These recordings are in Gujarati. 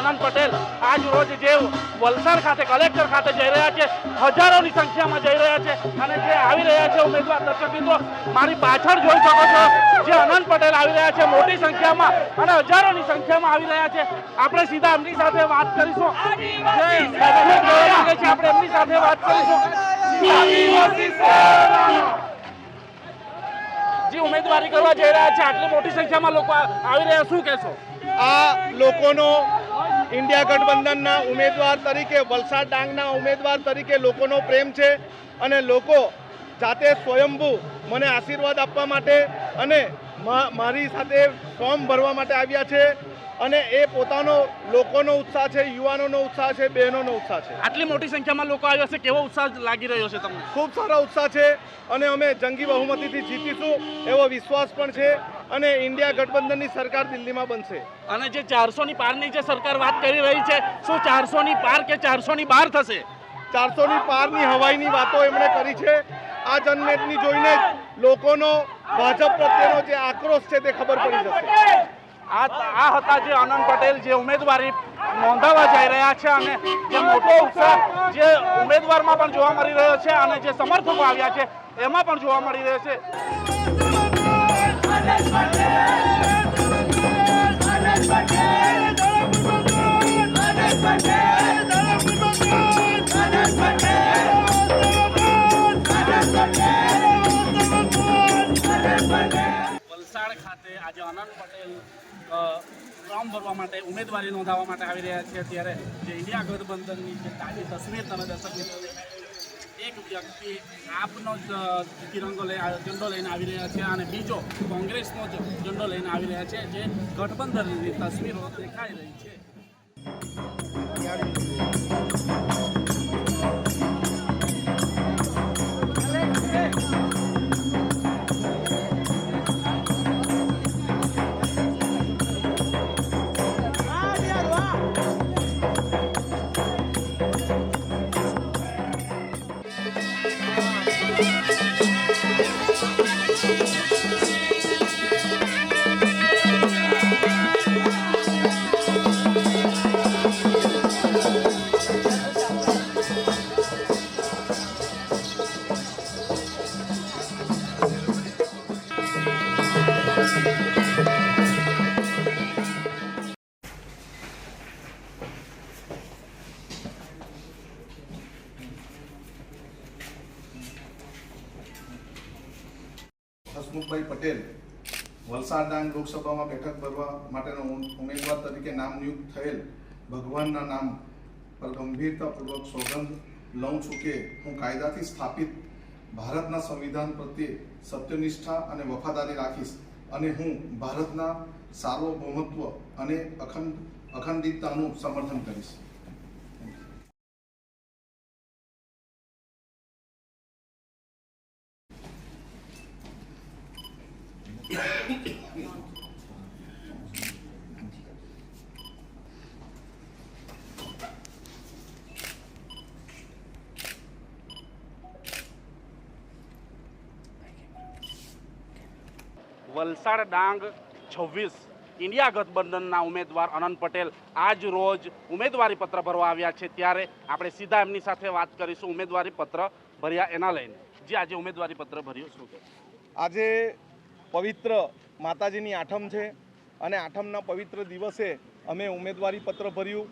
આનંદ પટેલ આજ રોજ જે વલસાડ ખાતે કલેક્ટર ખાતે જઈ રહ્યા છે હજારોની સંખ્યામાં જઈ રહ્યા છે અને જે આવી રહ્યા છે ઉમેદવાર દર્શક મિત્રો મારી પાછળ જોઈ શકો છો જે આનંદ પટેલ આવી રહ્યા છે મોટી સંખ્યામાં અને હજારોની સંખ્યામાં આવી રહ્યા છે. આપણે સીધા એમની સાથે વાત કરીશું. જે આપણે એમની સાથે વાત કરીશું. જે ઉમેદવારી કરવા જઈ રહ્યા છે આટલી મોટી સંખ્યામાં લોકો આવી રહ્યા શું કહેશો? આ લોકોનો ઇન્ડિયા ગઠબંધનના ઉમેદવાર તરીકે, વલસાડ ડાંગના ઉમેદવાર તરીકે લોકોનો પ્રેમ છે અને લોકો જાતે સ્વયંભૂ મને આશીર્વાદ આપવા માટે અને મારી સાથે ફોર્મ ભરવા માટે આવ્યા છે. અને એ પોતાનો લોકોનો ઉત્સાહ છે યુવાનોનો ઉત્સાહ છે બહેનોનો ઉત્સાહ છે. આટલી મોટી સંખ્યામાં લોકો આવ્યા છે કેવો ઉત્સાહ લાગી રહ્યો છે તમને? ખૂબ સારો ઉત્સાહ છે અને અમે જંગી બહુમતીથી જીતીશું એવો વિશ્વાસ પણ છે અને ઇન્ડિયા ગઠબંધનની સરકાર દિલ્હીમાં બનશે. અને જે ચારસો ની પારની જે સરકાર વાત કરી રહી છે શું ચારસો ની પાર કે ચારસો ની બાર થશે? ચારસોની પારની હવાઈની વાતો એમણે કરી છે. આ જનમેદની જોઈને લોકોનો ભાજપ પ્રત્યેનો જે આક્રોશ છે તે ખબર પડી જશે. આ આ હતા જે આનંદ પટેલ, જે ઉમેદવારી નોંધાવા જઈ રહ્યા છે અને જે મોટો ઉત્સાહ જે ઉમેદવારમાં પણ જોવા મળી રહ્યો છે અને જે સમર્થકો આવ્યા છે, એમાં પણ જોવા મળી રહ્યો છે. ફોર્મ ભરવા માટે, ઉમેદવારી નોંધાવવા માટે આવી રહ્યા છે ત્યારે જે ઇન્ડિયા ગઠબંધનની જે તાજી તસવીર તમે દર્શક. એક વ્યક્તિ આપનો જ તિરંગો લઈ ઝંડો લઈને આવી રહ્યા છે અને બીજો કોંગ્રેસનો જ ઝંડો લઈને આવી રહ્યા છે, જે ગઠબંધનની તસવીરો દેખાઈ રહી છે લોકસભામાં બેઠક ભરવા માટેનો ઉમેદવાર તરીકે નામ નિયુક્ત થયેલ ભગવાનના નામ પર ગંભીરતાપૂર્વક સોગંદ લઉં છું કે હું કાયદાથી સ્થાપિત ભારતના સંવિધાન પ્રત્યે સત્યનિષ્ઠા અને વફાદારી રાખીશ અને હું ભારતના સાર્વભૌમત્વ અને અખંડ, અખંડિતતાનું સમર્થન કરીશ. વલસાડ ડાંગ છવ્વીસ. ઇન્ડિયા ગઠબંધનના ઉમેદવાર અનંત પટેલ આજ રોજ ઉમેદવારી પત્ર ભરવા આવ્યા છે. ત્યારે આપણે સીધા એમની સાથે વાત કરીશું. ઉમેદવારી પત્ર ભર્યા એના લઈને. જે, આજે ઉમેદવારી પત્ર ભર્યું શું આજે પવિત્ર માતાજીની આઠમ છે અને આઠમના પવિત્ર દિવસે અમે ઉમેદવારી પત્ર ભર્યું.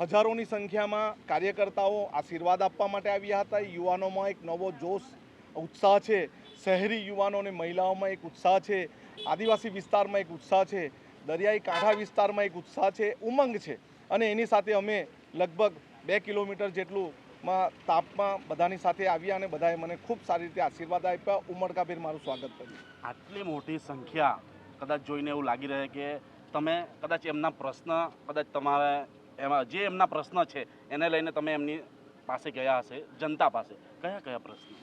હજારોની સંખ્યામાં કાર્યકર્તાઓ આશીર્વાદ આપવા માટે આવ્યા હતા. યુવાનોમાં એક નવો જોશ, ઉત્સાહ છે. શહેરી યુવાનો અને મહિલાઓમાં એક ઉત્સાહ છે, આદિવાસી વિસ્તારમાં એક ઉત્સાહ છે, દરિયાઈ કાંઠા વિસ્તારમાં એક ઉત્સાહ છે, ઉમંગ છે. અને એની સાથે અમે લગભગ બે કિલોમીટર જેટલું માં તાપમાં બધાની સાથે આવ્યા અને બધાએ મને ખૂબ સારી રીતે આશીર્વાદ આપ્યા. ઉમળકાભેર મારું સ્વાગત કર્યું. આટલી મોટી સંખ્યા કદાચ જોઈને એવું લાગી રહે કે તમે કદાચ એમના પ્રશ્ન, કદાચ તમારે એમાં જે એમના પ્રશ્ન છે, એને લઈને તમે એમની પાસે ગયા હશે, જનતા પાસે. કયા કયા પ્રશ્ન?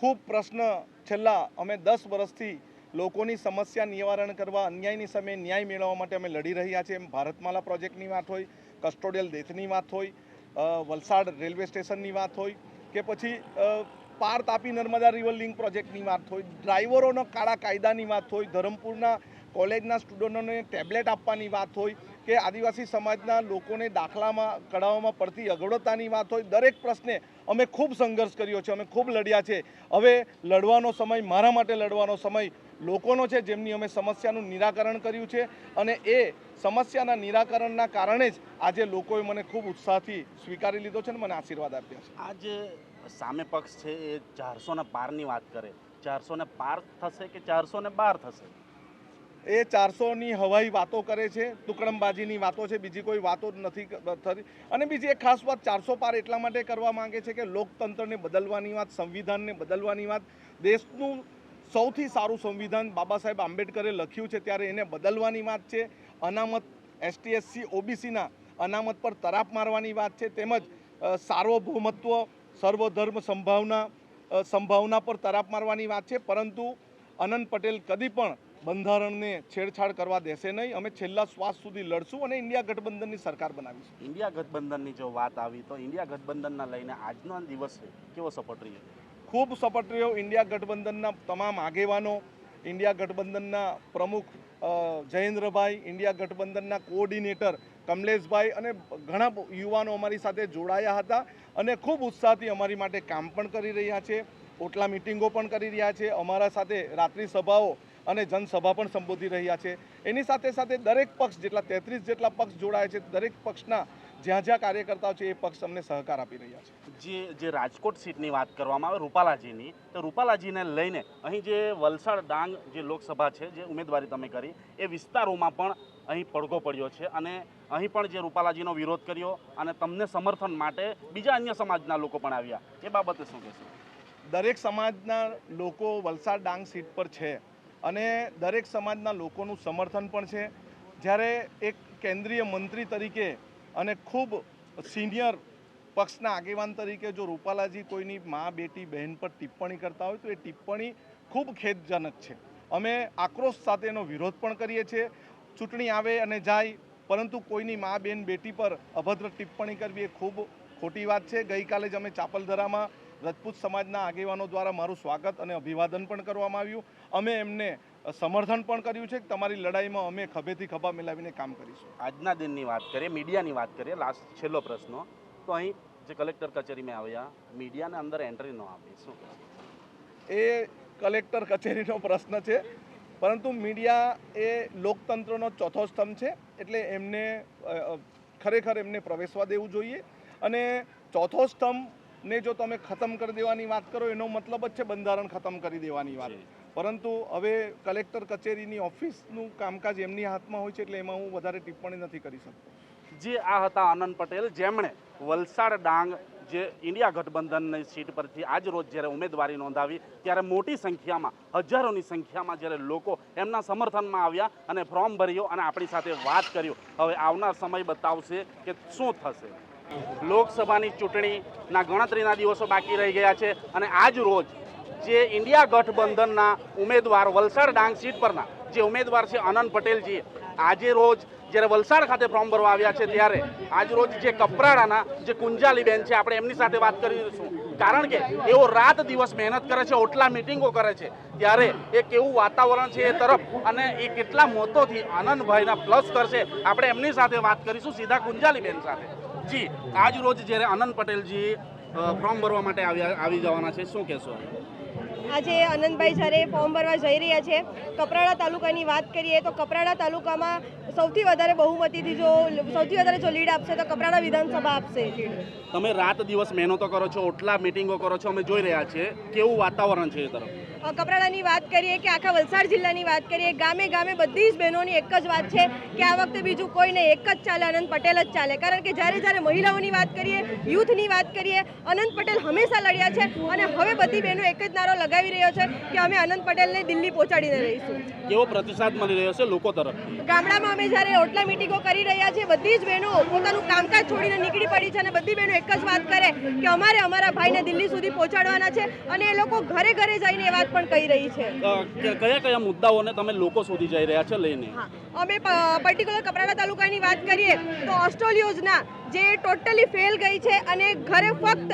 ખૂબ પ્રશ્ન છેલ્લા અમે દસ વર્ષથી લોકોની સમસ્યા નિવારણ કરવા, અન્યાયની સામે ન્યાય મેળવવા માટે અમે લડી રહ્યા છીએ. એમ ભારતમાલા પ્રોજેક્ટની વાત હોય, કસ્ટોડિયલ ડેથની વાત હોય વલસાડ રેલવે સ્ટેશનની વાત હોય કે પછી પાર તાપી નર્મદા રિવર લિંક પ્રોજેક્ટની વાત હોય, ડ્રાઈવરોનો કાળા કાયદાની વાત હોય, ધરમપુરના કોલેજના સ્ટુડન્ટોને ટેબ્લેટ આપવાની વાત હોય કે આદિવાસી સમાજના લોકોને દાખલામાં કઢાવવામાં પડતી અગવડતાની વાત હોય, દરેક પ્રશ્ને અમે ખૂબ સંઘર્ષ કર્યો છે, અમે ખૂબ લડ્યા છે. હવે લડવાનો સમય, મારા માટે લડવાનો સમય લોકોનો છે, જેમની અમે સમસ્યાનું નિરાકરણ કર્યું છે. અને એ સમસ્યાના નિરાકરણના કારણે જ આજે લોકોએ મને ખૂબ ઉત્સાહથી સ્વીકારી લીધો છે અને મને આશીર્વાદ આપ્યા છે. આ જે સામે પક્ષ છે એ ચારસો ને પારની વાત કરે. ચારસો ને પાર થશે કે ચારસો ને બાર થશે? એ ચારસોની હવાઈ વાતો કરે છે, તુકડમબાજીની વાતો છે, બીજી કોઈ વાતો નથી થતી. અને બીજી એક ખાસ વાત ચારસો પાર એટલા માટે કરવા માંગે છે કે લોકતંત્રને બદલવાની વાત, સંવિધાનને બદલવાની વાત, દેશનું સૌથી સારું સંવિધાન બાબા સાહેબ આંબેડકરે લખ્યું છે, ત્યારે એને બદલવાની વાત છે. અનામત એસટી એસસી ઓબીસીના અનામત પર તરાપ મારવાની વાત છે, તેમજ સાર્વભૌમત્વ, સર્વધર્મ સંભાવના સંભાવના પર તરાપ મારવાની વાત છે. પરંતુ અનંત પટેલ કદી પણ બંધારણને છેડછાડ કરવા દેશે નહીં. અમે છેલ્લા શ્વાસ સુધી લડશું અને ઇન્ડિયા ગઠબંધનની સરકાર બનાવીશું. ઇન્ડિયા ગઠબંધનની જો વાત આવી તો ઇન્ડિયા ગઠબંધનના લઈને આજનો દિવસ કેવો સપોર્ટ રહ્યો ખૂબ સપોર્ટ રહ્યો ઇન્ડિયા ગઠબંધનના તમામ આગેવાનો ઇન્ડિયા ગઠબંધનના પ્રમુખ જયેન્દ્રભાઈ ઇન્ડિયા ગઠબંધનના કોઓર્ડિનેટર કમલેશભાઈ અને ઘણા યુવાનો અમારી સાથે જોડાયા હતા અને ખૂબ ઉત્સાહથી અમારી માટે કામ પણ કરી રહ્યા છે. ઓટલા મિટિંગો પણ કરી રહ્યા છે. અમારા સાથે રાત્રિ સભાઓ અને જનસભા પણ સંબોધી રહ્યા છે. એની સાથે સાથે દરેક પક્ષ જેટલા તેત્રીસ જેટલા પક્ષ જોડાયા છે દરેક પક્ષના જ્યાં જ્યાં કાર્યકર્તાઓ છે એ પક્ષ અમને સહકાર આપી રહ્યા છે. જે જે રાજકોટ સીટની વાત કરવામાં આવે રૂપાલાજીની તો રૂપાલાજીને લઈને અહીં જે વલસાડ ડાંગ જે લોકસભા છે જે ઉમેદવારી તમે કરી એ વિસ્તારોમાં પણ અહીં પડઘો પડ્યો છે અને અહીં પણ જે રૂપાલાજીનો વિરોધ કર્યો અને તમને સમર્થન માટે બીજા અન્ય સમાજના લોકો પણ આવ્યા. એ બાબતે શું કહેશો? દરેક સમાજના લોકો વલસાડ ડાંગ સીટ પર છે. અને દરેક સમાજના લોકોનું સમર્થન પણ છે. જ્યારે એક કેન્દ્રીય મંત્રી તરીકે અને ખૂબ સિનિયર પક્ષના આગેવાન તરીકે જો રૂપાલાજી કોઈની મા, બેટી, બહેન પર ટિપ્પણી કરતા હોય તો એ ટિપ્પણી ખૂબ ખેદજનક છે. અમે આક્રોશ સાથે એનો વિરોધ પણ કરીએ છીએ. ચૂંટણી આવે અને જાય, પરંતુ કોઈની મા, બેન, બેટી પર અભદ્ર ટિપ્પણી કરવી એ ખૂબ ખોટી વાત છે. ગઈકાલે જ અમે ચાપલધરામાં રજપૂત સમાજના આગેવાનો દ્વારા મારું સ્વાગત અને અભિવાદન પણ કરવામાં આવ્યું. અમે એમને સમર્થન પણ કર્યું છે કે તમારી લડાઈમાં અમે ખભેથી ખભા મિલાવીને કામ કરીશું. આજના દિનની વાત કરીએ મીડિયાની વાત કરીએ લાસ્ટ છેલ્લો પ્રશ્ન. તો અહીં જે કલેક્ટર કચેરીમાં આવ્યા મીડિયાને અંદર એન્ટ્રી ન આપી શું એ કલેક્ટર કચેરીનો પ્રશ્ન છે. પરંતુ મીડિયા એ લોકતંત્રનો ચોથો સ્તંભ છે એટલે એમને ખરેખર એમને પ્રવેશવા દેવું જોઈએ. અને ચોથો સ્તંભને જો તમે ખતમ કરી દેવાની વાત કરો એનો મતલબ જ છે બંધારણ ખતમ કરી દેવાની વાત. પરંતુ હવે કલેક્ટર કચેરીની ઓફિસનું કામકાજ એમની હાથમાં હોય છે એટલે એમાં હું વધારે ટિપ્પણી નથી કરી શકતો. જે આ હતા આનંદ પટેલ. જેમણે વલસાડ ડાંગ જે ઇન્ડિયા ગઠબંધનની સીટ પરથી આજ રોજ જ્યારે ઉમેદવારી નોંધાવી ત્યારે મોટી સંખ્યામાં હજારોની સંખ્યામાં જ્યારે લોકો એમના સમર્થનમાં આવ્યા અને ફોર્મ ભર્યો અને આપણી સાથે વાત કર્યો. હવે આવનાર સમય બતાવશે કે શું થશે. લોકસભાની ચૂંટણીના ગણતરીના દિવસો બાકી રહી ગયા છે અને આજ રોજ જે ઇન્ડિયા ગઠબંધનના ઉમેદવાર વલસાડ ડાંગ સીટ પરના જે ઉમેદવાર છે આનંદ પટેલજી, આજે રોજ જ્યારે વલસાડ ખાતે ફોર્મ ભરવા આવ્યા છે ત્યારે આજ રોજ જે કપરાડાના જે કુંજાલીબેન છે, આપણે એમની સાથે વાત કરીશું. કારણ કે એઓ રાત દિવસ મહેનત કરે છે, ઓટલા મિટિંગો કરે છે. ત્યારે એ કેવું વાતાવરણ છે એ તરફ અને એ કેટલા મોતોથી આનંદભાઈના પ્લસ કરશે, આપણે એમની સાથે વાત કરીશું સીધા કુંજાલીબેન સાથે. જી આજ રોજ જ્યારે આનંદ પટેલજી ફોર્મ ભરવા માટે આવ્યા આવી જવાના છે શું કહેશો? આજે આનંદભાઈ જ્યારે ફોર્મ ભરવા જઈ રહ્યા છે કપરાડા તાલુકાની વાત કરીએ તો કપરાડા તાલુકામાં સૌથી વધારે બહુમતીથી જો સૌથી વધારે જો લીડ આપશે તો કપરાડા વિધાનસભા આપશે. તમે રાત દિવસ મહેનતો કરો છો ઓટલા મિટિંગો કરો છો અમે જોઈ રહ્યા છીએ. કેવું વાતાવરણ છે એ તરફ? કપરાડાની વાત કરીએ કે આખા વલસાડ જિલ્લાની વાત કરીએ ગામે ગામે બધી જ બહેનોની એક જ વાત છે કે આ વખતે બીજું કોઈ નહીં એક જ ચાલે અનંત પટેલ જ ચાલે. કારણ કે જ્યારે જ્યારે મહિલાઓની વાત કરીએ યુથની વાત કરીએ અનંત પટેલ હંમેશા લડ્યા છે અને હવે બધી બહેનો એક જ નારો લગાવી રહ્યો છે કે અમે અનંત પટેલને દિલ્હી પહોંચાડીને રહીશું. કેવો પ્રતિસાદ મળી રહ્યો છે લોકો તરફ ગામડામાં અમે જ્યારે ઓટલા મિટિંગો કરી રહ્યા છીએ બધી જ બહેનો પોતાનું કામકાજ છોડીને નીકળી પડી છે અને બધી બહેનો એક જ વાત કરે કે અમારે અમારા ભાઈને દિલ્હી સુધી પહોંચાડવાના છે અને એ લોકો ઘરે ઘરે જઈને એ વાત પણ કહી રહી છે. કયા કયા મુદ્દાઓને તમે લોકો સુધી જઈ રહ્યા છે લઈને? હા. અમે પર્ટિક્યુલર કપરાડા તાલુકાની વાત કરીએ તો હોસ્ટેલ યોજના જે ટોટલી ફેલ ગઈ છે અને ઘરે ફક્ત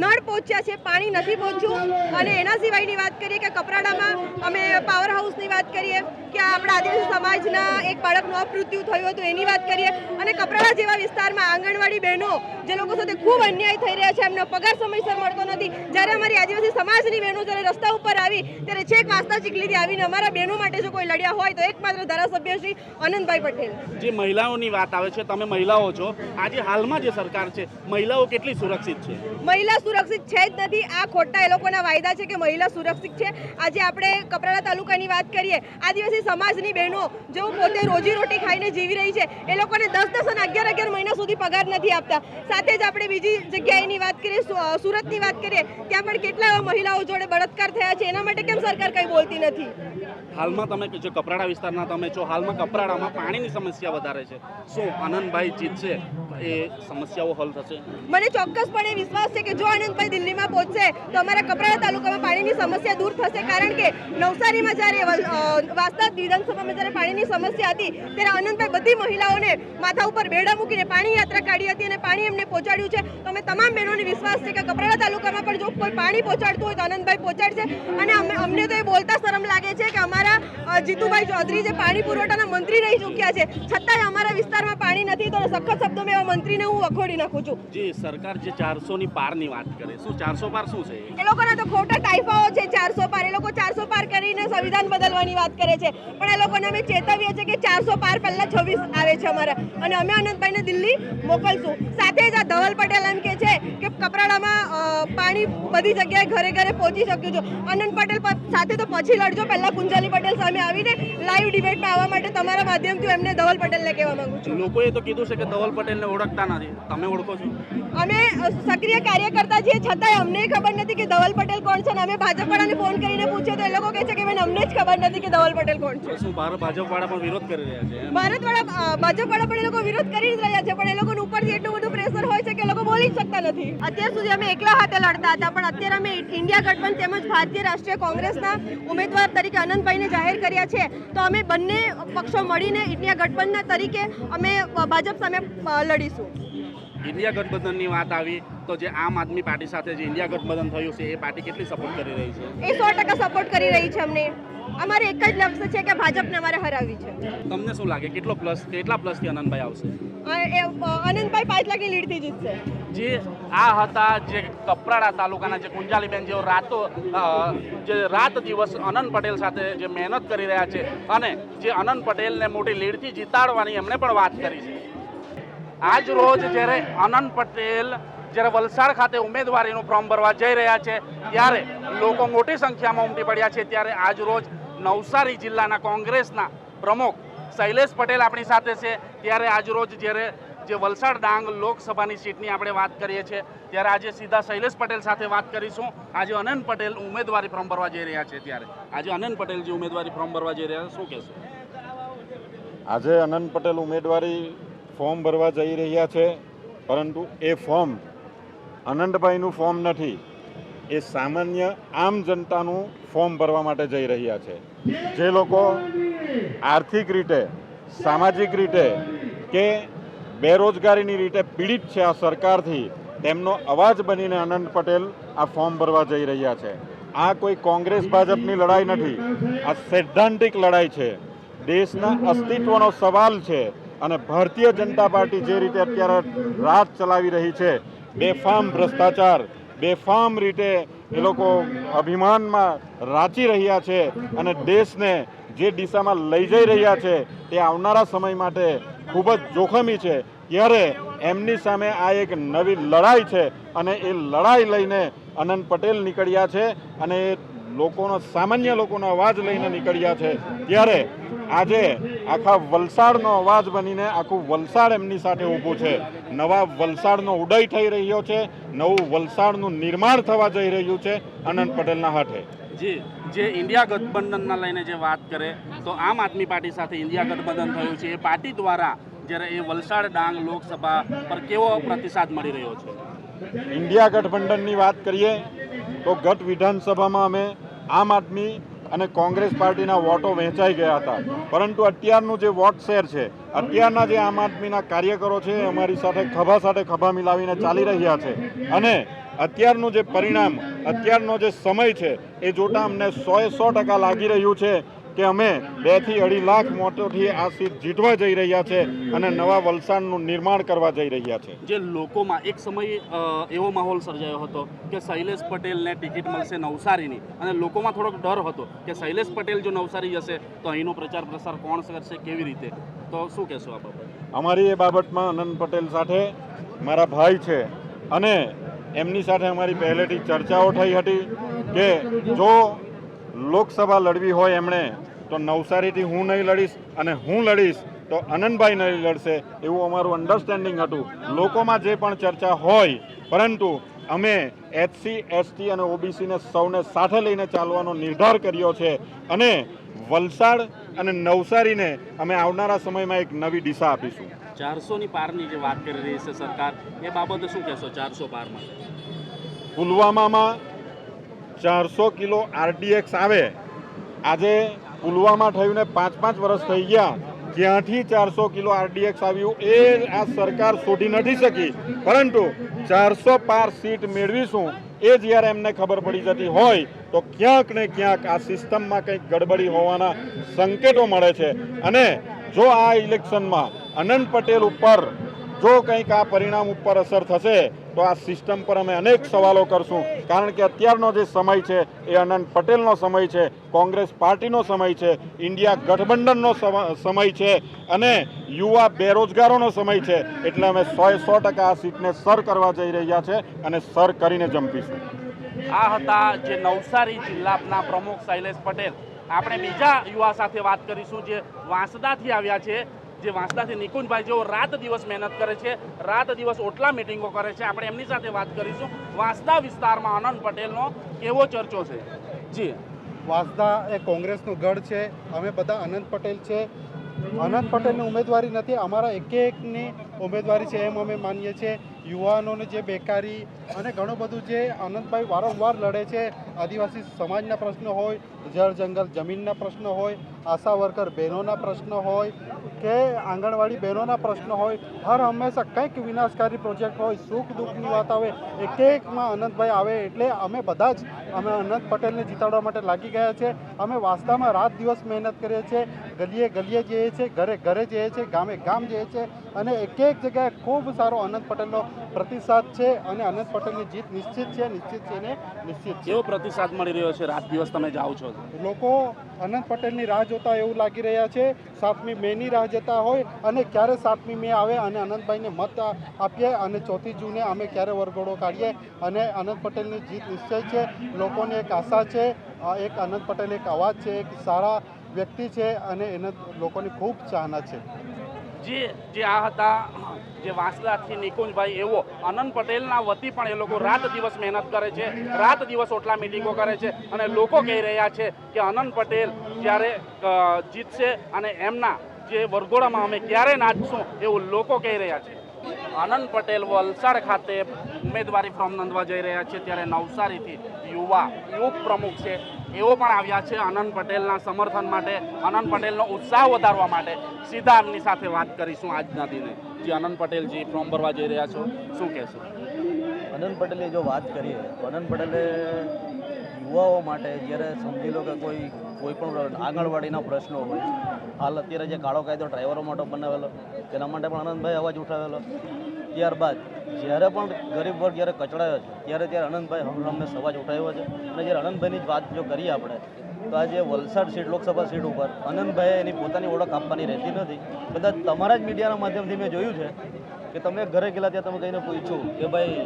નળ પહોંચ્યા છે પાણી નથી પહોંચ્યું. અને એના સિવાયની વાત કરીએ કે કપરાડામાં અમે પાવર હાઉસની વાત કરીએ કે આપણા આદિવાસી સમાજના એક બાળકનું અપમૃત્યુ થયું હતું એની વાત કરીએ. અને કપરાડા જેવા વિસ્તારમાં આંગણવાડી બહેનો જે લોકો સાથે ખૂબ અન્યાય થઈ રહ્યા છે એમનો પગાર સમયસર મળતો નથી. જ્યારે અમારી આદિવાસી સમાજની બહેનો જ્યારે રસ્તા ઉપર આવી ત્યારે છેક વાસ્તા ચીખલીથી આવીને અમારા બહેનો માટે જો કોઈ લડ્યા હોય તો એકમાત્ર ધારાસભ્ય શ્રી આનંદભાઈ પટેલ. જે મહિલાઓની વાત આવે છે તમે મહિલાઓ છો. આજે હાલમાં જે સરકાર છે મહિલાઓ કેટલી સુરક્ષિત છે? મહિલા સુરક્ષિત છે જ નથી. આ ખોટા એ લોકોના વાયદા છે કે મહિલા સુરક્ષિત છે. આજે આપણે કપરાડા તાલુકાની વાત કરીએ, આદિવાસી સમાજની બહેનો જેઓ પોતે રોજી રોટી ખાઈને જીવી રહી છે, એ લોકોને દસ દસ અને અગિયાર અગિયાર મહિના સુધી પગાર નથી આપતા. સાથે જ આપણે બીજી જગ્યાએની વાત કરીએ સુરતની વાત કરીએ, ત્યાં પણ કેટલા મહિલાઓ જોડે બળાત્કાર થયા છે, એના માટે કેમ સરકાર કંઈ બોલતી નથી? હાલમાં તમે જે કપરાડા વિસ્તારના તમે છો, હાલમાં કપરાડામાં પાણીની સમસ્યા વધારે છે. શું આનંદભાઈ જીતશે એ સમસ્યાઓ હલ થશે? મને ચોક્કસપણે વિશ્વાસ છે કે જો આનંદભાઈ દિલ્હીમાં પહોંચશે, તો અમારા કપરાડા તાલુકામાં પાણીની સમસ્યા દૂર થશે. કારણ કે નવસારીમાં જ્યારે વાસ્તા વિધાનસભામાં જ્યારે પાણીની સમસ્યા હતી, ત્યારે આનંદભાઈ બધી મહિલાઓને માથા ઉપર બેડા મૂકીને પાણી યાત્રા કાઢી હતી અને પાણી એમને પહોંચાડ્યું છે. તો અમે તમામ બહેનોને વિશ્વાસ છે કે કપરાડા તાલુકામાં પણ જો કોઈ પાણી પહોંચાડતું હોય તો આનંદભાઈ પહોંચાડશે. અને અમને તો એ બોલતા શરમ લાગે છે કે અમારા જીતુભાઈ ચૌધરી જે પાણી પુરવઠાના મંત્રી રહી ચૂક્યા છે છતાંય અમારા વિસ્તારમાં પાણી નથી તો સખત શબ્દોમાં એવા મંત્રીને હું વખોડી નાખું છું. જી સરકાર જે ચારસો ની પારની વાત કરે શું ચારસો પાર શું છે? એ લોકોના તો ખોટા ટાઈફાઓ છે ચારસો પાર. એ લોકો ચારસો પાર કરીને સંવિધાન બદલવાની વાત કરે છે. પણ એ લોકોને અમે ચેતવીએ છીએ કે ચારસો પાર પહેલા છવ્વીસ આવે છે અમારા. અને અમે આનંદભાઈને દિલ્હી મોકલશું. સાથે જ આ ધવલ પટેલ એમ કે છે કે કપરાડામાં પાણી બધી જગ્યાએ ઘરે ઘરે પહોંચી શક્યું છે. આનંદ પટેલ સાથે તો પછી લડજો. પહેલા કુંજાલી પટેલ સામે આવીને લાઈવ ડિબેટમાં આવવા માટે તમારા માધ્યમથી એમને ધવલ પટેલને કહેવા માંગુ છું. લોકોએ તો કીધું છે કે ધવલ પટેલને ઓળખતા નથી. તમે ઓળખો છો? અમે સક્રિય કાર્યકર્તા છીએ છતાંય અમને ખબર નથી કે ધવલ પટેલ કોણ છે અને અમે ભાજપવાળાને ફોન કરીને પૂછ્યો તો એ લોકો કહે છે કે બેન અમને જ ખબર નથી કે ધવલ પટેલ કોણ છે. શું ભારત ભાજપ પણ વિરોધ કરી રહ્યા છે ભારતવાળા ભાજપવાળા પણ એ લોકો વિરોધ કરી જ રહ્યા છે પણ એ લોકોનું ઉપરથી એટલું બધું પ્રેશર હોય છે કે એ લોકો બોલી જ શકતા નથી. અત્યાર સુધી અમે એકલા હાથે લડતા હતા પણ અત્યારે અમે ઇન્ડિયા ગઠબંધન તેમજ ભારતીય રાષ્ટ્રીય કોંગ્રેસના ઉમેદવાર તરીકે અનંતભાઈને જાહેર કર્યા છે. તો અમે બંને પક્ષો મળીને ઇન્ડિયા ગઠબંધન તરીકે અમે ભાજપ સામે લડીશું. ઇન્ડિયા ગઠબંધનની વાત આવી તો જે આમ આદમી પાર્ટી સાથે જે ઇન્ડિયા ગઠબંધન થયું છે એ પાર્ટી કેટલી સપોર્ટ કરી રહી છે? એ સો સપોર્ટ કરી રહી છે અમને. અમારે એક જ લક્ષ્ય છે કે ભાજપને અમારે હરાવવી છે. તમને શું લાગે? કેટલો પ્લસ કેટલા પ્લસથી આનંદભાઈ આવશે? આનંદભાઈ પાંચ લાખની લીડથી જીતશે. જે આ હતા જે કપરાડા તાલુકાના જે કુંજાલીબેન જેઓ રાતો જે રાત દિવસ અનંત પટેલ સાથે જે મહેનત કરી રહ્યા છે અને જે અનંત પટેલને મોટી લીડથી જીતાડવાની એમણે પણ વાત કરી છે. આજ રોજ જ્યારે અનંત પટેલ જ્યારે વલસાડ ખાતે ઉમેદવારીનું ફોર્મ ભરવા જઈ રહ્યા છે ત્યારે લોકો મોટી સંખ્યામાં ઉમટી પડ્યા છે. ત્યારે આજ રોજ નવસારી જિલ્લાના કોંગ્રેસના પ્રમુખ શૈલેષ પટેલ આપણી સાથે છે. ત્યારે આજ રોજ જ્યારે જે વલસાડ ડાંગ લોકસભાની સીટની આપણે વાત કરીએ છીએ, ત્યારે આજે સીધા શૈલેષ પટેલ સાથે વાત કરીશું. આજે અનંત પટેલ ઉમેદવારી ફોર્મ ભરવા જઈ રહ્યા છે ત્યારે. આજે અનંત પટેલ ઉમેદવારી ફોર્મ ભરવા જઈ રહ્યા છે, શું કહેશો? આજે અનંત પટેલ ઉમેદવારી ફોર્મ ભરવા જઈ રહ્યા છે, પરંતુ એ ફોર્મ અનંતભાઈનું ફોર્મ નથી. એ સામાન્ય આમ જનતાનું ફોર્મ ભરવા માટે જઈ રહ્યા છે. જે લોકો આર્થિક રીતે, સામાજિક રીતે કે બેરોજગારીની રીતે પીડિત છે આ સરકારથી, તેમનો અવાજ બનીને અનંત પટેલ આ ફોર્મ ભરવા જઈ રહ્યા છે. આ કોઈ કોંગ્રેસ ભાજપની લડાઈ નથી. આ સૈદ્ધાંતિક લડાઈ છે. દેશના અસ્તિત્વનો સવાલ છે અને ભારતીય જનતા પાર્ટી જે રીતે અત્યારે રાજ ચલાવી રહી છે, બેફામ ભ્રષ્ટાચાર, બેફામ રીતે એ લોકો અભિમાનમાં રાચી રહ્યા છે અને દેશને જે દિશામાં લઈ જઈ રહ્યા છે તે આવનારા સમય માટે ખૂબ જ જોખમી છે. ત્યારે એમની સામે આ એક નવી લડાઈ છે અને એ લડાઈ લઈને અનંત પટેલ નીકળ્યા છે અને એ લોકોનો સામાન્ય લોકોનો અવાજ લઈને નીકળ્યા છે. ત્યારે આજે આખા વલસાડનો અવાજ બનીને આખું વલસાડ એમની સાથે ઊભું છે. નવા વલસાડનો ઉદય થઈ રહ્યો છે. નવું વલસાડનું નિર્માણ થવા જઈ રહ્યું છે અનંત પટેલના હાથે. જી જે ઇન્ડિયા ગઠબંધનના લઈને જે વાત કરે તો આમ આદમી પાર્ટી સાથે ઇન્ડિયા ગઠબંધન થયું છે. એ પાર્ટી દ્વારા જ્યારે એ વલસાડ ડાંગ લોકસભા પર કેવો પ્રતિસાદ મળી રહ્યો છે? ઇન્ડિયા ગઠબંધનની વાત કરીએ તો ગત વિધાનસભામાં અમે આમ આદમી અને કોંગ્રેસ પાર્ટીના વોટો વહેંચાઈ ગયા હતા. પરંતુ અત્યારનું જે વોટ શેર છે, અત્યારના જે આમ આદમીના કાર્યકરો છે, અમારી સાથે ખભા સાથે ખભા મિલાવીને ચાલી રહ્યા છે. અને અત્યારનું જે પરિણામ, અત્યારનો જે સમય છે, એ જોતાં અમને સોએ સો ટકા લાગી રહ્યું છે. કે અમે બેથી અઢી લાખ મોટોથી આ સીટ જીતવા જઈ રહ્યા છે અને નવા વલસાડનું નિર્માણ કરવા જઈ રહ્યા છે. જે લોકોમાં એક સમય એવો માહોલ સર્જાયો હતો કે શૈલેષ પટેલને ટિકિટ મળશે નવસારીની અને લોકોમાં થોડોક ડર હતો કે શૈલેષ પટેલ જો નવસારી જશે તો અહીંનો પ્રચાર પ્રસાર કોણ કરશે કેવી રીતે? તો શું કહેશો આ બાબત? અમારી એ બાબતમાં અનંત પટેલ સાથે મારા ભાઈ છે અને એમની સાથે અમારી પહેલેથી ચર્ચાઓ થઈ હતી કે જો લોકસભા લડવી હોય એમણે તો નવસારીથી હું નહીં લડીશ અને હું લડીશ તો અનંતભાઈ નહીં લડશે એવું અમારું અન્ડરસ્ટેન્ડિંગ હતું. લોકોમાં જે પણ ચર્ચા હોય પરંતુ અમે એચસી એસટી અને ઓબીસીને સૌને સાથે લઈને ચાલવાનો નિર્ધાર કર્યો છે અને વલસાડ અને નવસારીને અમે આવનારા સમયમાં એક નવી દિશા આપીશું. ચારસોની પારની જે વાત કરી રહી છે સરકાર એ બાબતે શું કહેશો ચારસો પારમાં? પુલવામામાં ચારસો કિલો આરડીએક્સ આવે. આજે પુલવામા ને પાંચ પાંચ વર્ષ થઈ ગયા. ક્યાંથી ચારસો કિલો આરડીએક્સ આવ્યું એ આ સરકાર શોધી નથી શકી. પરંતુ ચારસો પાર સીટ મેળવીશું એ જ્યારે એમને ખબર પડી જતી હોય તો ક્યાંક ને ક્યાંક આ સિસ્ટમમાં કંઈક ગડબડી હોવાના સંકેતો મળે છે. અને જો આ ઇલેક્શનમાં અનંત પટેલ ઉપર જો કંઈક આ પરિણામ ઉપર અસર થશે તો આ સિસ્ટમ પર અમે અનેક સવાલો કરશું. કારણ કે અત્યારનો જે સમય છે, એ અનંત પટેલનો સમય છે, કોંગ્રેસ પાર્ટીનો સમય છે, ઇન્ડિયા ગઠબંધનનો સમ- સમય છે અને યુવા બેરોજગારોનો સમય છે. એટલે અમે સો સો ટકા આ સીટને સર કરવા જઈ રહ્યા છે અને સર કરીને જંપીશું. આ હતા જે નવસારી જિલ્લાના પ્રમુખ શૈલેષ પટેલ. આપણે બીજા યુવા સાથે વાત કરીશું જે વાંસદાથી આવ્યા છે. જે વાંસદાથી નિકુંજભાઈ જેઓ રાત દિવસ મહેનત કરે છે, રાત દિવસ ઓટલા મિટિંગો કરે છે, આપણે એમની સાથે વાત કરીશું. વાંસદા વિસ્તારમાં આનંદ પટેલનો કેવો ચર્ચો છે? જી. વાંસદા એ કોંગ્રેસનું ગઢ છે, અમે બધા અનંત પટેલ છે. અનંત પટેલની ઉમેદવારી નથી, અમારા એક એકની ઉમેદવારી છે એમ અમે માનીએ છીએ. યુવાનોને જે બેકારી અને ઘણું બધું જે આનંદભાઈ વારંવાર લડે છે, આદિવાસી સમાજના પ્રશ્નો હોય, જળ જંગલ જમીનના પ્રશ્નો હોય આશા વર્કર બહેનોના પ્રશ્નો હોય કે આંગણવાડી બહેનોના પ્રશ્નો હોય હર હંમેશા કંઈક વિનાશકારી પ્રોજેક્ટ હોય સુખ દુઃખની વાત આવે એક એકમાં અનંતભાઈ આવે એટલે અમે બધા જ અમે અનંત પટેલને જીતાડવા માટે લાગી ગયા છે. અમે વાસ્તવમાં રાત દિવસ મહેનત કરીએ છીએ ગલીએ ગલીએ જઈએ છીએ ઘરે ઘરે જઈએ છીએ ગામે ગામ જઈએ છીએ અને એક એક જગ્યાએ ખૂબ સારો અનંત પટેલનો પ્રતિસાદ છે અને અનંત પટેલની જીત નિશ્ચિત છે નિશ્ચિત છે ને નિશ્ચિત છે. પ્રતિસાદ મળી રહ્યો છે? રાત દિવસ તમે જાઓ છો. લોકો અનંત પટેલની રાહ જોતા એવું લાગી રહ્યા છે, સાતમી મેની રાહ જતા હોય અને ક્યારે સાતમી મે આવે અને અનંતભાઈને મત આપીએ અને ચોથી જૂને અમે ક્યારે વરઘોડો કાઢીએ અને અનંત પટેલની જીત નિશ્ચય છે. લોકોને એક આશા છે એક અનંત પટેલ એક અવાજ છે, એક સારા વ્યક્તિ છે અને એને લોકોની ખૂબ ચાહના છે. જે જે આ હતા, જે વાંસદાથી નિકુંજભાઈ, એવો અનંત પટેલના વતી પણ એ લોકો રાત દિવસ મહેનત કરે છે, રાત દિવસ ઓટલા મિટિંગો કરે છે અને લોકો કહી રહ્યા છે કે અનંત પટેલ જ્યારે જીતશે અને એમના જે વરઘોડામાં અમે ક્યારે નાચશું એવું લોકો કહી રહ્યા છે. આનંદ પટેલ વલસાડ ખાતે ઉમેદવારી ફોર્મ નોંધવા જઈ રહ્યા છે ત્યારે નવસારીથી યુવા યુગ પ્રમુખ છે એઓ પણ આવ્યા છે આનંદ પટેલના સમર્થન માટે, આનંદ પટેલનો ઉત્સાહ વધારવા માટે. સીધા એમની સાથે વાત કરીશું આજના દિને. જે, આનંદ પટેલજી, ફોર્મ ભરવા જઈ રહ્યા છો. શું કહેશો? અનંત પટેલે જો વાત કરીએ તો અનંત પટેલે યુવાઓ માટે જ્યારે સમજી લો કે કોઈ કોઈ પણ આંગણવાડીના પ્રશ્નો હોય, હાલ અત્યારે જે કાળો કાયદો ડ્રાઈવરો માટે બનાવેલો, તેના માટે પણ આનંદભાઈ અવાજ ઉઠાવેલો. ત્યારબાદ જ્યારે પણ ગરીબ વર્ગ જ્યારે કચડાયો છે, ત્યારે ત્યારે અનંતભાઈ હમણાં સવાજ ઉઠાવ્યો છે. અને જ્યારે અનંતભાઈની વાત જો કરીએ આપણે, તો આજે વલસાડ સીટ, લોકસભા સીટ ઉપર અનંતભાઈ એની પોતાની ઓળખ આપવાની રહેતી નથી. કદાચ તમારા જ મીડિયાના માધ્યમથી મેં જોયું છે કે તમે ઘરે ગયેલા ત્યાં તમે કહીને પૂછ્યું કે ભાઈ,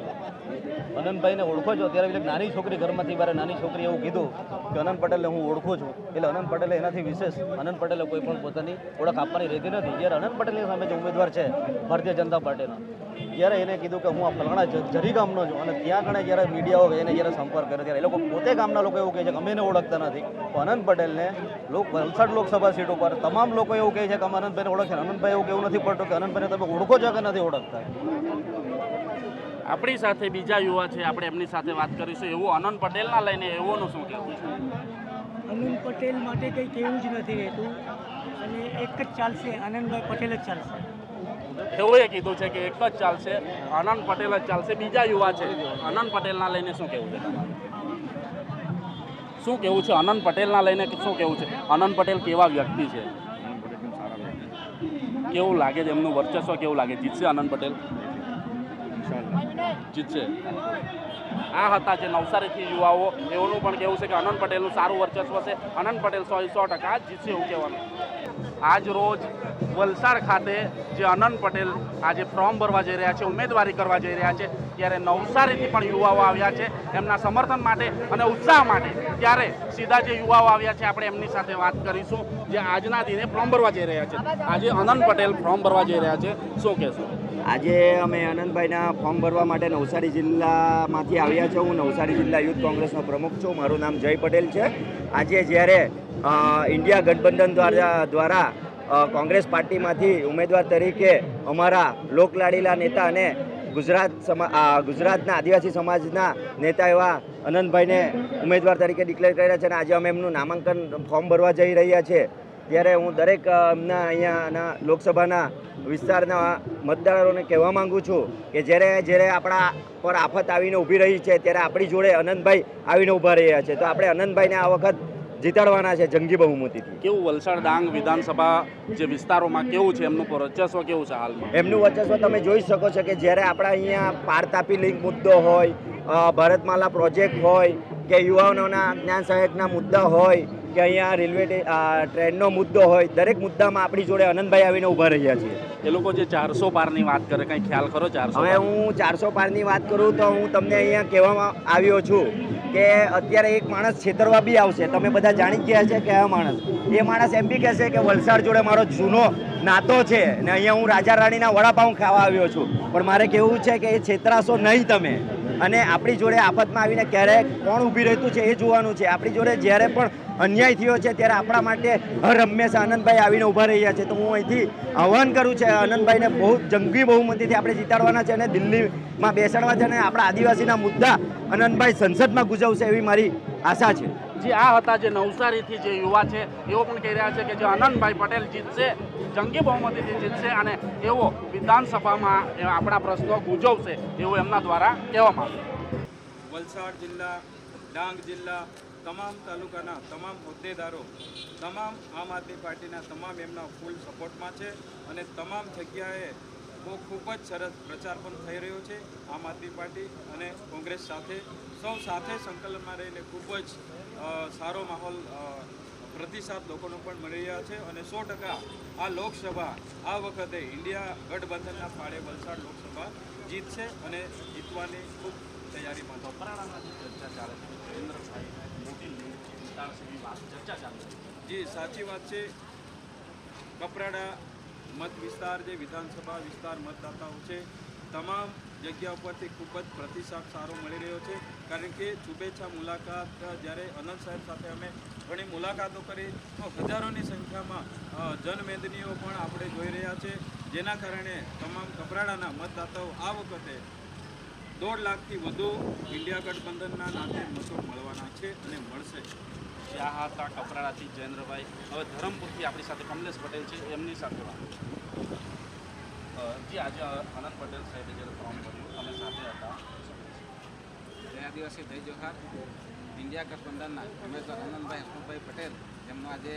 અનંતભાઈને ઓળખો છો? ત્યારે નાની છોકરી ઘરમાંથી મારે નાની છોકરી એવું કીધું કે અનંત પટેલને હું ઓળખું છું. એટલે અનંત પટેલે એનાથી વિશેષ અનંત પટેલે કોઈ પણ પોતાની ઓળખ આપવાની રહેતી નથી. જ્યારે અનંત પટેલની સામે જે ઉમેદવાર છે, ભારતીય જનતા પાર્ટીના, ત્યારે એને કીધું કે હું આ ફલાણા જરી ગામનો છું. અને ત્યાં કણે જ્યારે મીડિયાઓ એને જ્યારે સંપર્ક કર્યો ત્યારે એ લોકો પોતે ગામના લોકો એવું કહે છે કે અમે એને ઓળખતા નથી. પણ અનંત પટેલને લોક, વલસાડ લોકસભા સીટ ઉપર તમામ લોકો એવું કહે છે કે અમે અનંતભાઈને ઓળખે અનંતભાઈ એવું કેવું નથી પડતું કે અનંતભાઈને તમે ઓળખો છો કે નથી ઓળખતા આપણી સાથે બીજા યુવા છે આપણે એમની સાથે વાત કરીશું. એવું આનંદ પટેલના લઈને એવોનું શું કહેવું છે? અનંત પટેલ માટે કંઈ કહેવું જ નથી રહેતું. અને એક જ ચાલશે આનંદભાઈ પટેલ જ ચાલશે. એવું એ કીધું છે કે એક જ ચાલશે આનંદ પટેલ જ ચાલશે. બીજા યુવા છે આનંદ પટેલના લઈને શું કહેવું છે? શું કહેવું છે? અનંત પટેલના લઈને શું કહેવું છે? અનંત પટેલ કેવા વ્યક્તિ છે? કેવું લાગે છે? એમનું વર્ચસ્વ કેવું લાગે? જીતશે આનંદ પટેલ? જીતશે. આ હતા જે નવસારીથી યુવાઓ. એઓનું પણ કહેવું છે કે આનંદ પટેલનું સારું વર્ચસ્વ છે. આનંદ પટેલ સો સો ટકા જીતશે એવું કહેવાનું. આજ રોજ વલસાડ ખાતે જે અનંત પટેલ આજે ફોર્મ ભરવા જઈ રહ્યા છે, ઉમેદવારી કરવા જઈ રહ્યા છે, ત્યારે નવસારીથી પણ યુવાઓ આવ્યા છે, એમના સમર્થન માટે અને ઉત્સાહ માટે ત્યારે સીધા જે યુવાઓ આવ્યા છે, આપણે એમની સાથે વાત કરીશું, જે આજના દિને ફોર્મ ભરવા જઈ રહ્યા છે. આજે અનંત પટેલ ફોર્મ ભરવા જઈ રહ્યા છે, શું કહેશો? આજે અમે અનંતભાઈના ફોર્મ ભરવા માટે નવસારી જિલ્લામાંથી આવ્યા છે, હું નવસારી જિલ્લા યુથ કોંગ્રેસનો પ્રમુખ છું, મારું નામ જય પટેલ છે. આજે જ્યારે ઇન્ડિયા ગઠબંધન દ્વારા દ્વારા કોંગ્રેસ પાર્ટીમાંથી ઉમેદવાર તરીકે અમારા લોકલાડીલા નેતા અને ગુજરાત સમા ગુજરાતના આદિવાસી સમાજના નેતા એવા અનંતભાઈને ઉમેદવાર તરીકે ડિક્લેર કર્યા છે અને આજે અમે એમનું નામાંકન ફોર્મ ભરવા જઈ રહ્યા છે. ત્યારે હું દરેક અમના અહીંયાના લોકસભાના વિસ્તારના મતદારોને કહેવા માંગુ છું કે જ્યારે જ્યારે આપણા પર આફત આવીને ઊભી રહી છે, ત્યારે આપણી જોડે અનંતભાઈ આવીને ઊભા રહ્યા છે. તો આપણે અનંતભાઈને આ વખત જીતાડવાના છે જંગી બહુમતીથી. કેવું વલસાડ ડાંગ વિધાનસભા જે વિસ્તારોમાં કેવું છે? એમનું વર્ચસ્વ કેવું છે હાલમાં? એમનું વર્ચસ્વ તમે જોઈ શકો છો કે જ્યારે આપણા અહીંયા પાર તાપી લિંક મુદ્દો હોય ભારતમાલા પ્રોજેક્ટ હોય કે યુવાનોના જ્ઞાન સહાયકના મુદ્દા હોય કે અહીંયા રેલવે ટ્રેનનો મુદ્દો હોય દરેક મુદ્દામાં આપણી જોડે આનંદભાઈ આવીને ઊભા રહ્યા છીએ એ લોકો જે ચારસો પારની વાત કરે કંઈ ખ્યાલ ખરો ચારસો હવે હું ચારસો પારની વાત કરું તો હું તમને અહીંયા કહેવામાં આવ્યો છું કે અત્યારે એક માણસ છેતરવા બી આવશે. તમે બધા જાણી ગયા છે કે આ માણસ. એ માણસ એમ બી કહેશે કે વલસાડ જોડે મારો જૂનો નાતો છે ને અહીંયા હું રાજા રાણીના વડાપાઉં ખાવા આવ્યો છું. પણ મારે કહેવું છે કે એ છેતરાશો નહીં તમે. અને આપણી જોડે આફતમાં આવીને ક્યારે કોણ ઊભી રહેતું છે એ જોવાનું છે. આપણી જોડે જ્યારે પણ અન્યાય થયો છે ત્યારે આપણા માટે હર હંમેશા આનંદભાઈ આવીને ઊભા રહ્યા છે. તો હું અહીંથી આહવાન કરું છે, આનંદભાઈને બહુ જંગી બહુમતીથી આપણે જીતાડવાના છે અને દિલ્હીમાં બેસાડવા છે અને આપણા આદિવાસીના મુદ્દા આનંદભાઈ સંસદમાં ગુજવશે એવી મારી આશા છે? જે આ હતા જે નવસારીથી જે યુવા છે એવો પણ કહી રહ્યા છે કે જે આનંદભાઈ પટેલ જીતશે જંગી બહુમતીથી જીતશે અને એવો વિધાનસભામાં આપણા પ્રશ્નો ગુંજવશે એવું એમના દ્વારા કહેવામાં આવ્યું વલસાડ જિલ્લા ડાંગ જિલ્લા તમામ તાલુકાના તમામ હોદ્દેદારો તમામ આમ આદમી પાર્ટીના તમામ એમના ફૂલ સપોર્ટમાં છે અને તમામ જગ્યાએ બહુ ખૂબ જ સરસ પ્રચાર પણ થઈ રહ્યો છે આમ આદમી પાર્ટી અને કોંગ્રેસ સાથે. સૌ સાથે સંકલનમાં રહીને ખૂબ જ સારો માહોલ પ્રતિસાદ લોકોનો પણ મળી રહ્યા છે અને સો ટકા આ લોકસભા આ વખતે ઇન્ડિયા ગઠબંધનના ફાળે વલસાડ લોકસભા જીતશે અને જીતવાની ખૂબ તૈયારીમાં છે જે ચર્ચા ચાલે છે કેન્દ્રભાઈ મોટી લીડ જીતાડશે વાત ચર્ચા ચાલે છે. જી સાચી વાત છે. કપરાડા મત વિસ્તાર જે વિધાનસભા વિસ્તાર મતદાતાઓ છે, તમામ જગ્યા ઉપરથી ખૂબ જ પ્રતિસાદ સારો મળી રહ્યો છે. કારણ કે શુભેચ્છા મુલાકાત, જ્યારે અનંત સાહેબ સાથે અમે ઘણી મુલાકાતો કરી, તો હજારોની સંખ્યામાં જનમેદનીઓ પણ આપણે જોઈ રહ્યા છે. જેના કારણે તમામ કપરાડાના મતદાતાઓ આ વખતે દોઢ લાખથી વધુ ઇન્ડિયા ગઠબંધનના નાતે મતો મળવાના છે અને મળશે. ત્યાં હતા કપરાડાથી જયેન્દ્રભાઈ. હવે ધરમપુરથી આપણી સાથે કમલેશ પટેલ છે, એમની સાથે વાત જી, આજે આનંદ પટેલ સાહેબે જ્યારે ફોર્મ ભર્યું, અમે સાથે હતા. ગયા દિવસે જય જોહાર. ઇન્ડિયા ગઠબંધનના ઉમેદવાર આનંદભાઈ હસમુખભાઈ પટેલ, જેમનો આજે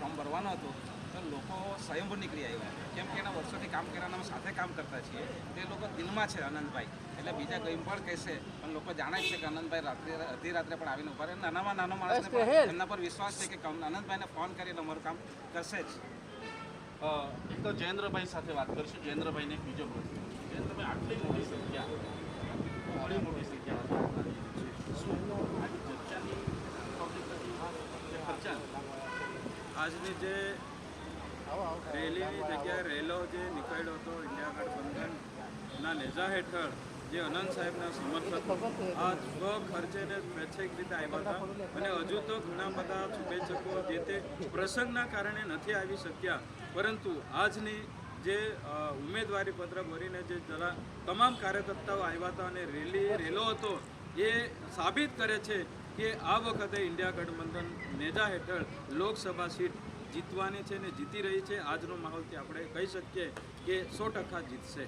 ફોર્મ ભરવાનો હતો, તો લોકો સ્વયંભૂ નીકળી આવ્યા. કેમ કે એના વર્ષોથી કામ કર્યાના અમે સાથે કામ કરતા છીએ. તે લોકો દિલમાં છે આનંદભાઈ. એટલે બીજા કંઈ પણ કહેશે પણ લોકો જાણે છે કે આનંદભાઈ રાત્રે અધી રાત્રે પણ આવીને ઊભા રહે. નાનામાં નાનો માણસ એમના પર વિશ્વાસ છે કે આનંદભાઈને ફોન કરીને અમારું કામ કરશે જ. એક તો જયેન્દ્રભાઈ સાથે વાત કરીશું. જયેન્દ્રભાઈને એક બીજો પ્રશ્ન. જયેન્દ્રભાઈ આટલી મોટી સંખ્યા. ઘણી મોટી સંખ્યા? આજની જે રેલીની જગ્યાએ રેલો જે નીકળ્યો હતો ઇન્ડિયા ગઠબંધનના નેજા હેઠળ જે અનંત સાહેબના સમર્થક આ સ્વ ખર્ચે ને સ્વૈચ્છિક રીતે આવ્યા હતા. અને હજુ તો ઘણા બધા શુભેચ્છકો જે તે પ્રસંગના કારણે નથી આવી શક્યા. પરંતુ આજની જે ઉમેદવારી પત્ર ભરીને જે જરા તમામ કાર્યકર્તાઓ આવ્યા હતા અને રેલી, રેલો હતો, એ સાબિત કરે છે કે આ વખતે ઇન્ડિયા ગઠબંધન નેજા હેઠળ લોકસભા સીટ જીતવાની છે ને જીતી રહી છે. આજનો માહોલથી આપણે કહી શકીએ કે સો ટકા જીતશે.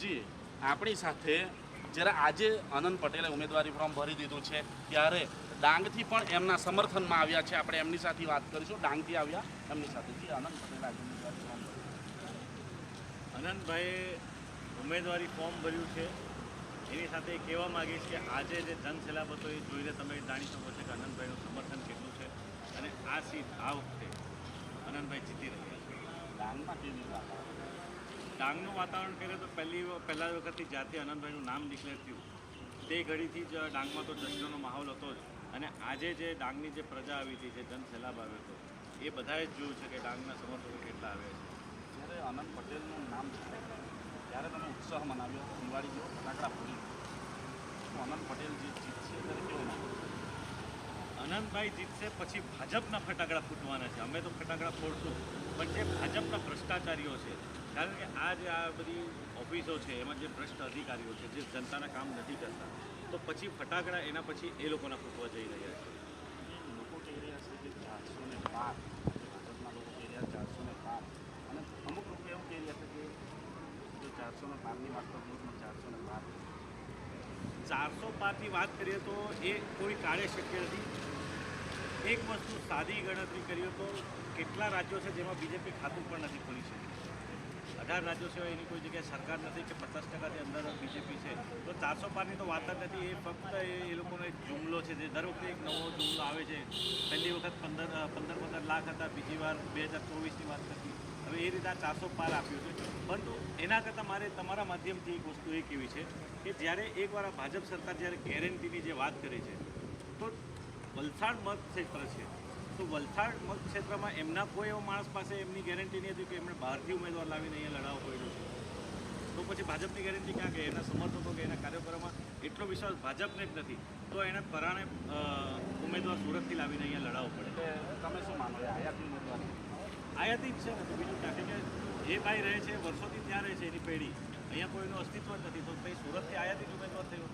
જી. આપણી સાથે જ્યારે આજે આનંદ પટેલે ઉમેદવારી ફોર્મ ભરી દીધું છે ત્યારે ડાંગથી પણ એમના સમર્થનમાં આવ્યા છે આપણે એમની સાથે વાત કરીશું ડાંગથી આવ્યા એમની સાથે જી આનંદ પટેલ આજે ઉમેદવારી ફોર્મ ભર્યું. આનંદભાઈએ ઉમેદવારી ફોર્મ ભર્યું છે એની સાથે એ કહેવા માગીશ કે આજે જે જન હતો એ જોઈને તમે જાણી શકો છો કે આનંદભાઈનું સમર્થન કેટલું છે અને આ સીટ આ વખતે આનંદભાઈ જીતી રહ્યા છે ડાંગમાં કેવી? ડાંગનું વાતાવરણ કરીએ તો પહેલી પહેલા વખતથી જાતે અનંતભાઈનું નામ ડિક્લેર થયું તે ઘડીથી જ ડાંગમાં તો જશ્નનો માહોલ હતો જ. અને આજે જે ડાંગની જે પ્રજા આવી હતી જે જન સૈલાબ આવ્યો હતો એ બધાએ જ જોયું છે કે ડાંગના સમર્થકો કેટલા આવ્યા છે. જ્યારે આનંદ પટેલનું નામ થાય ત્યારે તમે ઉત્સાહ મનાવ્યો દિવાળી જેવો ફટાકડા ફોડી. અનંત આનંદ પટેલ જે જીતશે ત્યારે કેવો અનંતભાઈ આનંદભાઈ જીતશે પછી ભાજપના ફટાકડા ફૂટવાના છે. અમે તો ફટાકડા ફોડશું. પણ જે ભાજપના ભ્રષ્ટાચારીઓ છે કારણ કે આ જે આ બધી ઓફિસો છે એમાં જે ભ્રષ્ટ અધિકારીઓ છે જે જનતાના કામ નથી કરતા તો પછી ફટાકડા એના પછી એ લોકોના ફૂટવા જઈ રહ્યા છે. લોકો કહી રહ્યા છે કે ચારસો ને બાર ભાજપના લોકો કહી રહ્યા ચારસો ને બાર. અને અમુક લોકો એવું કહી રહ્યા છે કે જો ચારસો ને બારની વાત કરીએ ચારસો ને બાર. ચારસો બારની વાત કરીએ તો એ કોઈ કાળે શક્ય નથી. એક વસ્તુ સાદી ગણતરી કરીએ તો કેટલા રાજ્યો છે જેમાં બીજેપી ખાતું પણ નથી ખોલી શકી? અઢાર રાજ્યો સિવાય એની કોઈ જગ્યાએ સરકાર નથી કે પચાસ ટકાથી અંદર બીજેપી છે? તો ચારસો પારની તો વાત જ નથી. એ ફક્ત એ લોકોનો એક જુમલો છે જે દર વખતે એક નવો જુમલો આવે છે. પહેલી વખત પંદર પંદર પંદર લાખ હતા, બીજી વાર બે હજાર ચોવીસની વાત હતી હવે એ રીતે આ ચારસો પાર આપ્યું છે. પરંતુ એના કરતાં મારે તમારા માધ્યમથી એક વસ્તુ એ કહેવી છે કે જ્યારે એકવાર આ ભાજપ સરકાર જ્યારે ગેરંટીની જે વાત કરે છે વલસાડ મત ક્ષેત્ર છે. તો વલસાડ મત ક્ષેત્રમાં એમના કોઈ એવો માણસ પાસે એમની ગેરંટી નહીં હતી કે એમણે બહારથી ઉમેદવાર લાવીને અહીંયા લડાવો પડ્યો છે. તો પછી ભાજપની ગેરંટી ક્યાં કે એના સમર્થકો કે એના કાર્યકરોમાં એટલો વિશ્વાસ ભાજપને જ નથી. તો એને પરાણે ઉમેદવાર સુરતથી લાવીને અહીંયા લડાવવું પડે તમે શું માનો આયાતી ઉમેદવાર આયાતી જ છે ને. તો બીજું કારણ કે જે ભાઈ રહે છે વર્ષોથી ત્યાં રહે છે એની પેઢી. અહીંયા કોઈનું અસ્તિત્વ જ નથી. તો ભાઈ સુરતથી આયાતી જ ઉમેદવાર થયો.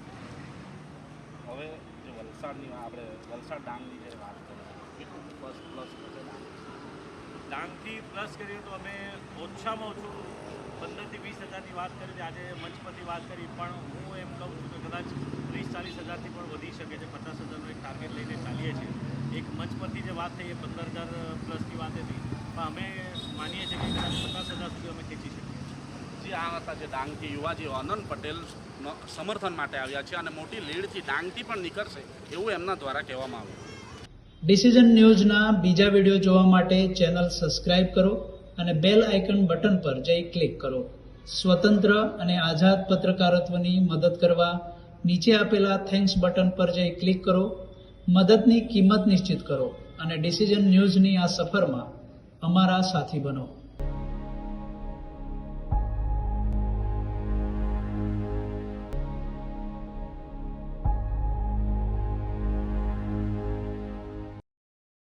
હવે જે વલસાડની આપણે વલસાડ ડાંગની જે વાત કરીએ કેટલું પ્લસ ડાંગથી પ્લસ કરીએ તો અમે ઓછામાં ઓછું પંદરથી વીસ હજારની વાત કરી આજે મંચ પરથી વાત કરી, પણ હું એમ કહું છું કે કદાચ ત્રીસ ચાલીસ હજારથી પણ વધી શકે છે. પચાસ હજારનો એક ટાર્ગેટ લઈને ચાલીએ છીએ. એક મંચ પરથી જે વાત થઈ એ પંદર હજાર પ્લસની વાત હતી. પણ અમે માનીએ છીએ કે કદાચ પચાસ હજાર સુધી અમે ખેંચી શકીએ. જે આ હતા જે ડાંગથી યુવાજી અનંત પટેલ સમર્થન માટે આવ્યા છે અને મોટી લીડથી ડાંગથી પણ નીકળશે એવું એમના દ્વારા કહેવામાં આવ્યું. ડિસિઝન ન્યૂઝના બીજા વીડિયો જોવા માટે ચેનલ સબસ્ક્રાઇબ કરો અને બેલ આઇકન બટન પર જઈ ક્લિક કરો. સ્વતંત્ર અને આઝાદ પત્રકારત્વની મદદ કરવા નીચે આપેલા થેન્ક્સ બટન પર જઈ ક્લિક કરો. મદદની કિંમત નિશ્ચિત કરો અને ડિસિઝન ન્યૂઝની આ સફરમાં અમારા સાથી બનો.